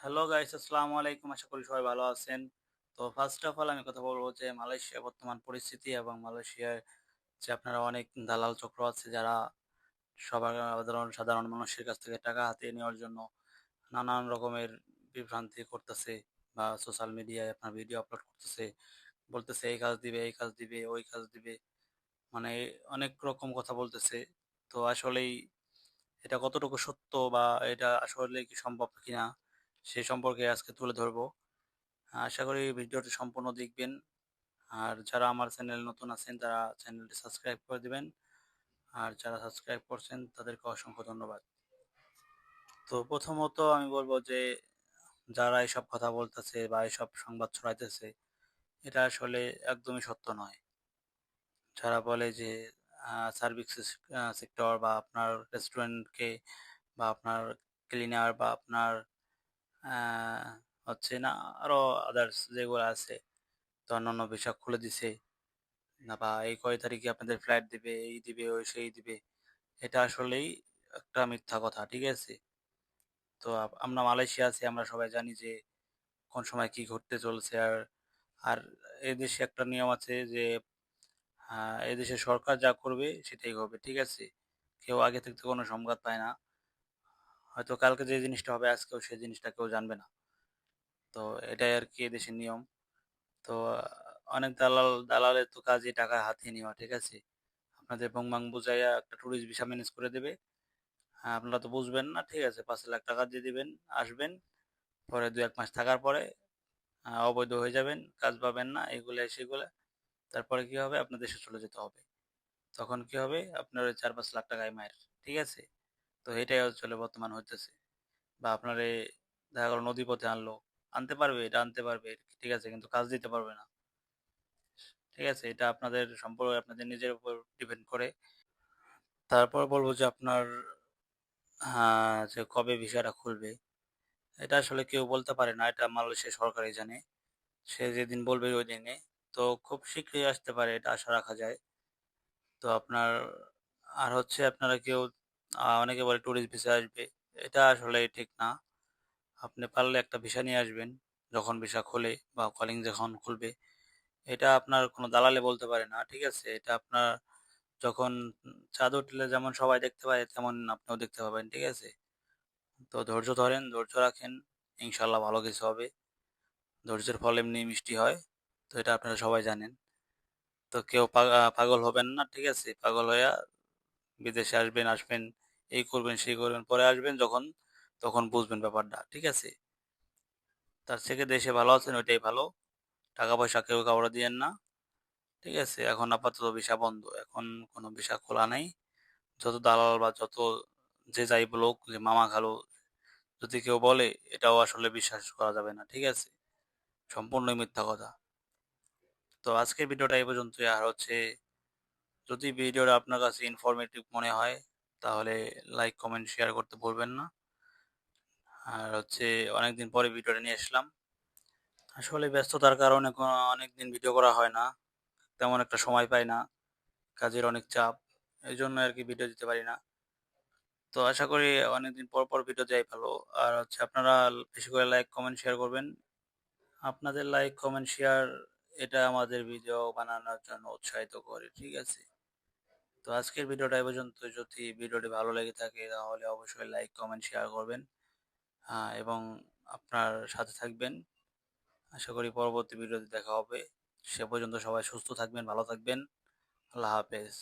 Hello guys আসসালামু আলাইকুম। আশা করি সবাই ভালো আছেন। তো ফার্স্ট অফ অল আমি কথা বলব যে মালয়েশিয়া বর্তমান পরিস্থিতি এবং মালয়েশিয়ায় যে আপনারা অনেক দালাল চক্র আছে, যারা সবার সাধারণ সাধারণ মানুষের কাছ থেকে টাকা হাতিয়ে নেওয়ার জন্য নানান রকমের বিভ্রান্তি করতেছে বা সোশ্যাল মিডিয়ায় আপনার ভিডিও আপলোড করতেছে, বলতেছে এই কাজ দিবে, এই কাজ দিবে, ওই কাজ দিবে মানে অনেক রকম কথা বলতেছে। তো আসলেই এটা কতটুকু সত্য বা এটা আসলে কি সম্ভব কিনা সে সম্পর্কে আজকে তুলে ধরবো। আশা করি ভিডিওটি সম্পূর্ণ দেখবেন। আর যারা আমার চ্যানেল নতুন আছেন, তারা চ্যানেলটি সাবস্ক্রাইব করে দিবেন। আর যারা সাবস্ক্রাইব করছেন, তাদেরকে অসংখ্য ধন্যবাদ। তো প্রথমত আমি বলব যে, যারা এসব কথা বলতেছে বা এসব সংবাদ ছড়াইতেছে, এটা আসলে একদমই সত্য নয়। যারা বলে যে সার্ভিস সেক্টর বা আপনার রেস্টুরেন্টকে বা আপনার ক্লিনার বা আপনার হচ্ছে না, আরও আদার্স যেগুলো আছে, তো অন্যান্য বিষয় খুলে দিছে, না বা এই কয় তারিখে আপনাদের ফ্লাইট দিবে, এই দিবে, ওই সেই দিবে, এটা আসলেই একটা মিথ্যা কথা, ঠিক আছে? তো আমরা মালয়েশিয়া আছি, আমরা সবাই জানি যে কোন সময় কি ঘটতে চলছে, আর আর এই দেশে একটা নিয়ম আছে যে দেশের সরকার যা করবে সেটাই হবে, ঠিক আছে? কেউ আগে থেকে কোনো সংবাদ পায় না। হয়তো কালকে যে জিনিসটা হবে আজকেও সেই জিনিসটা কেউ জানবে না। তো এটাই আর কি এদেশের নিয়ম। তো অনেক দালাল দালালের তো কাজই টাকা হাতিয়ে নেওয়া ঠিক আছে? আপনাদের বংবাং বুঝাইয়া একটা ট্যুরিস্ট ভিসা ম্যানেজ করে দেবে। হ্যাঁ, আপনারা তো বুঝবেন না ঠিক আছে? পাঁচ লাখ টাকা দিয়ে দিবেন আসবেন। পরে দু এক মাস থাকার পরে আহ, অবৈধ হয়ে যাবেন কাজ পাবেন না এগুলো সেগুলো। তারপরে কি হবে? আপনার দেশে চলে যেতে হবে। তখন কি হবে? আপনার চার পাঁচ লাখ টাকায় মায়ের ঠিক আছে? তো এটাই আসলে বর্তমান হইতেছে। বা আপনার দেখা গেলো নদী পথে আনলো, আনতে পারবে, এটা আনতে পারবে, ঠিক আছে, কিন্তু কাজ দিতে পারবে না। ঠিক আছে, এটা আপনাদের সম্পর্কে আপনাদের নিজের উপর ডিপেন্ড করে। তারপর বলব যে আপনার যে কবে ভিসাটা খুলবে, এটা আসলে কেউ বলতে পারে না, এটা মালয়েশিয়া সরকারই জানে। সে যেদিন বলবে ওই দিনে। তো খুব শীঘ্রই আসতে পারে, এটা আশা রাখা যায়। তো আপনার, আর হচ্ছে আপনারা কেউ অনেকে বলে ট্যুরিস্ট ভিসা আসবে। এটা আসলে ঠিক না। আপনি পারলে একটা ভিসা নিয়ে আসবেন, যখন ভিসা খোলে বা কলিং যখন খুলবে। এটা আপনার কোনো দালালে বলতে পারে না, ঠিক আছে? এটা আপনার যখন চাঁদ উঠলে যেমন সবাই দেখতে পায়, তেমন আপনিও দেখতে পাবেন, ঠিক আছে? তো ধৈর্য ধরেন, ধৈর্য রাখেন ইনশাল্লাহ ভালো কিছু হবে। ধৈর্যের ফল এমনি মিষ্টি হয়, তো এটা আপনারা সবাই জানেন। তো কেউ পাগ- পাগল হবেন না, ঠিক আছে? পাগল হইয়া বিদেশে আসবেন আসবেন, এই করবেন, সেই করবেন, পরে আসবেন যখন, তখন বুঝবেন ব্যাপারটা, ঠিক আছে? তার থেকে দেশে ভালো আছেন, ওইটাই ভালো। টাকা পয়সা কেউ কাউরে দিয়েন না, ঠিক আছে? এখন আপাতত ভিসা বন্ধ, এখন কোনো ভিসা খোলা নাই। যত দালাল বা যত যে যাই বলুক, যে মামা খালু, যদি কেউ বলে, এটাও আসলে বিশ্বাস করা যাবে না, ঠিক আছে? সম্পূর্ণই মিথ্যা কথা। তো আজকের ভিডিওটা এই পর্যন্তই, আর হচ্ছে যদি ভিডিওটা আপনার কাছে ইনফরমেটিভ মনে হয়, তাহলে লাইক কমেন্ট শেয়ার করতে ভুলবেন না। আর হচ্ছে অনেকদিন পরে ভিডিওটা নিয়ে আসলাম। আসলে ব্যস্ততার কারণে অনেক দিন ভিডিও করা হয় না। তেমন একটা সময় পাই না। কাজের অনেক চাপ। এই জন্য আর কি ভিডিও দিতে পারি না। তো আশা করি অনেকদিন পর পর ভিডিও দেয় ভালো। আর হচ্ছে আপনারা বেশি করে লাইক কমেন্ট শেয়ার করবেন। আপনাদের লাইক কমেন্ট শেয়ার এটা আমাদের ভিডিও বানানোর জন্য উৎসাহিত করে, ঠিক আছে? তো আজকের ভিডিওটা এই পর্যন্ত। যদি ভিডিওটি ভালো লেগে থাকে, তাহলে অবশ্যই লাইক কমেন্ট শেয়ার করবেন। এবং আপনার সাথে থাকবেন। আশা করি পরবর্তী ভিডিওতে দেখা হবে। সে পর্যন্ত সবাই সুস্থ থাকবেন, ভালো থাকবেন। আল্লাহ হাফেজ।